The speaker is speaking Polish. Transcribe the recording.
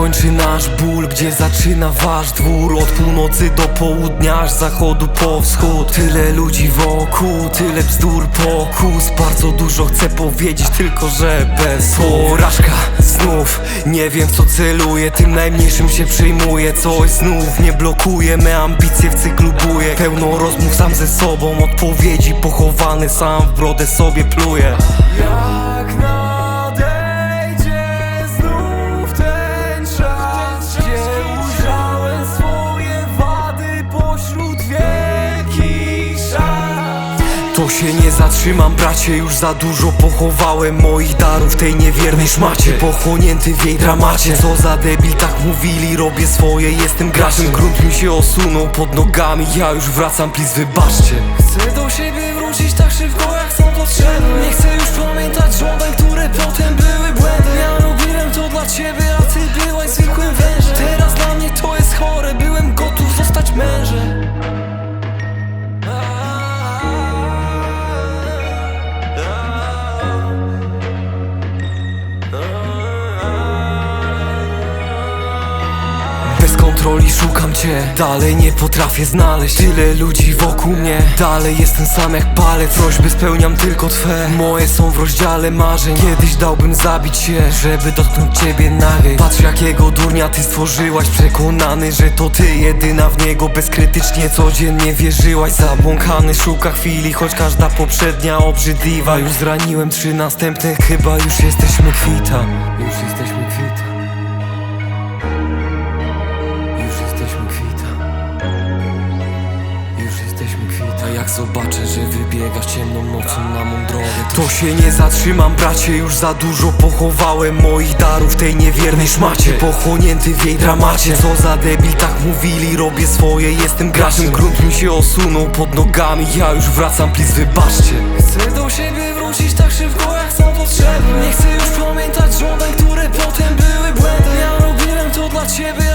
kończy nasz ból, gdzie zaczyna wasz dwór? Od północy do południa, aż zachodu po wschód. Tyle ludzi wokół, tyle bzdur pokus. Bardzo dużo chcę powiedzieć, tylko że bez Porażka znów, nie wiem co celuję. Tym najmniejszym się przyjmuję, coś znów nie blokuje. Me ambicje w cyklu buje Pełno rozmów sam ze sobą, odpowiedzi pochowane Sam w brodę sobie pluję się nie zatrzymam bracie, już za dużo pochowałem moich darów tej niewiernej szmacie. Pochłonięty w jej dramacie, co za debil tak mówili Robię swoje, jestem graczem, grunt mi się osunął pod nogami Ja już wracam, please wybaczcie. Chcę do siebie wrócić tak szybko jak są potrzebne. Nie chcę już Bez kontroli szukam cię. Dalej nie potrafię znaleźć Tyle ludzi wokół mnie. Dalej jestem sam jak palec Prośby spełniam tylko twe. Moje są w rozdziale marzeń Kiedyś dałbym zabić się. Żeby dotknąć ciebie nagie Patrz jakiego durnia ty stworzyłaś. Przekonany, że to ty jedyna w niego Bezkrytycznie codziennie wierzyłaś. Zabłąkany szuka chwili Choć każda poprzednia obrzydliwa. Już zraniłem trzy następne Chyba już jesteśmy kwita Jak zobaczę, że wybiegasz ciemną nocą na mą drogę To się nie zatrzymam bracie. Już za dużo pochowałem moich darów tej niewiernej szmacie. Pochłonięty w jej dramacie. Co za debil tak mówili Robię swoje, jestem graczem. Grunt mi się osunął pod nogami Ja już wracam, please wybaczcie. Chcę do siebie wrócić tak szybko jak są potrzebne Nie chcę już pamiętać żądań, które potem były błędem. Ja robiłem to dla ciebie,